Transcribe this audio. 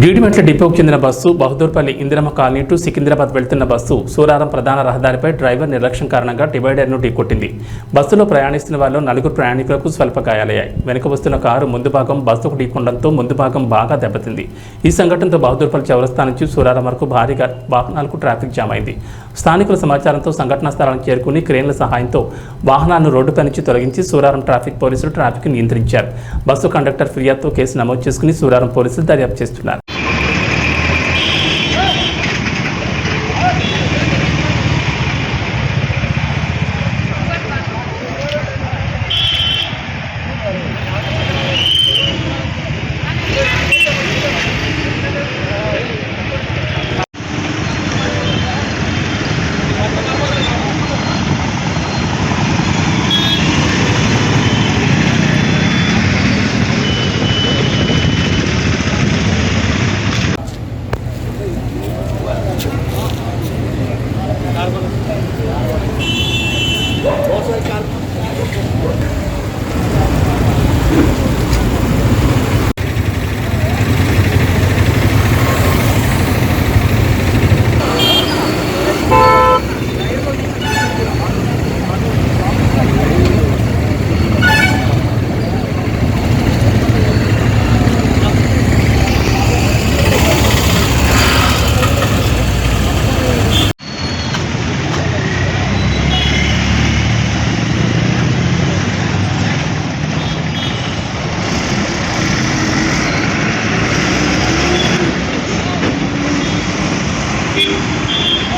జీడిమెట్ల డిపోకు చెందిన bus Bahadurpally Indiramma colony to Secunderabad వెళ్తున్న బస్సు సూరారం ప్రధాన రహదారిపై డ్రైవర్ నిర్లక్ష్యం కారణంగా డివైడర్ను ఢీకొట్టింది. బస్సులో ప్రయాణిస్తున్న వారిలో నలుగురు ప్రయాణికులకు స్వల్ప గాయాలయ్యాయి వెనుక వస్తున్న కారు ముందు భాగం బస్సుకు ఢీకొనడంతో ముందు భాగం బాగా దెబ్బతింది. ఈ సంఘటనతో బహదూర్పల్లి చౌరస్తా నుంచి సూరారం వరకు భారీగా వాహనాలకు ట్రాఫిక్ జామ్ అయింది. స్థానికుల సమాచారంతో సంఘటనా స్థలానికి చేరుకుని క్రేన్ల సహాయంతో వాహనాలను రోడ్డుపై నుంచి తొలగించి సూరారం ట్రాఫిక్ పోలీసులు ట్రాఫిక్ నియంత్రించారు. బస్సు కండక్టర్ ఫిర్యాదుతో కేసు నమోదు చేసుకుని సూరారం పోలీసులు దర్యాప్తు చేస్తున్నారు. Karbon.